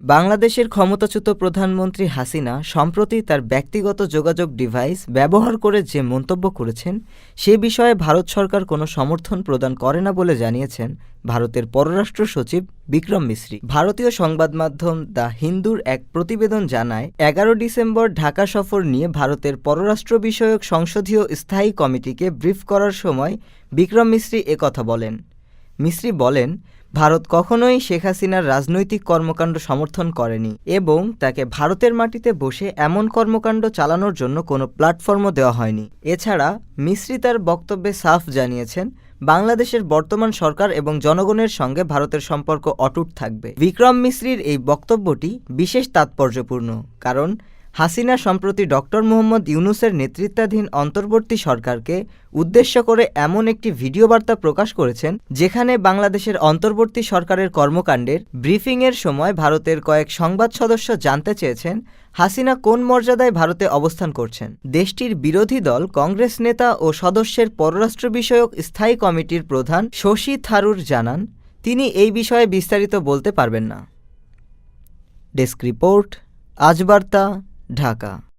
বাংলাদেশের ক্ষমতাচ্যুত প্রধানমন্ত্রী হাসিনা, সম্প্রতি তার ব্যক্তিগত যোগাযোগ ডিভাইস ব্যবহার করে যে মন্তব্য করেছেন, সে বিষয়ে ভারত সরকার কোনো সমর্থন প্রদান করে না বলে জানিয়েছেন ভারতের পররাষ্ট্র সচিব বিক্রম মিশ্রি। ভারতীয় সংবাদ মাধ্যম দ্য হিন্দুর এক প্রতিবেদন জানায়, এগারো ডিসেম্বর ঢাকা সফর নিয়ে ভারতের পররাষ্ট্র বিষয়ক সংসদীয় স্থায়ী কমিটিকে ব্রিফ করার সময় বিক্রম মিশ্রি একথা বলেন। মিশ্রি বলেন, ভারত কখনোই শেখ হাসিনার রাজনৈতিক কর্মকাণ্ড সমর্থন করেনি এবং তাকে ভারতের মাটিতে বসে এমন কর্মকাণ্ড চালানোর জন্য কোনো প্ল্যাটফর্মও দেওয়া হয়নি। এছাড়া, মিশ্রি তার বক্তব্যে সাফ জানিয়েছেন, বাংলাদেশের বর্তমান সরকার এবং জনগণের সঙ্গে ভারতের সম্পর্ক অটুট থাকবে। বিক্রম মিশ্রির এই বক্তব্যটি বিশেষ তাৎপর্যপূর্ণ, কারণ হাসিনা সম্প্রতি ডক্টর মোহাম্মদ ইউনুসের নেতৃত্বাধীন অন্তর্বর্তী সরকারকে উদ্দেশ্য করে এমন একটি ভিডিও বার্তা প্রকাশ করেছেন, যেখানে বাংলাদেশের অন্তর্বর্তী সরকারের কর্মকাণ্ডের ব্রিফিংয়ের সময় ভারতের কয়েক সংবাদ সদস্য জানতে চেয়েছেন, হাসিনা কোন মর্যাদায় ভারতে অবস্থান করছেন। দেশটির বিরোধী দল, কংগ্রেস নেতা ও সদস্যের পররাষ্ট্র বিষয়ক স্থায়ী কমিটির প্রধান শশী থারুর জানান, তিনি এই বিষয়ে বিস্তারিত বলতে পারবেন না। ডেস্ক রিপোর্ট আজ বার্তা ঢাকা।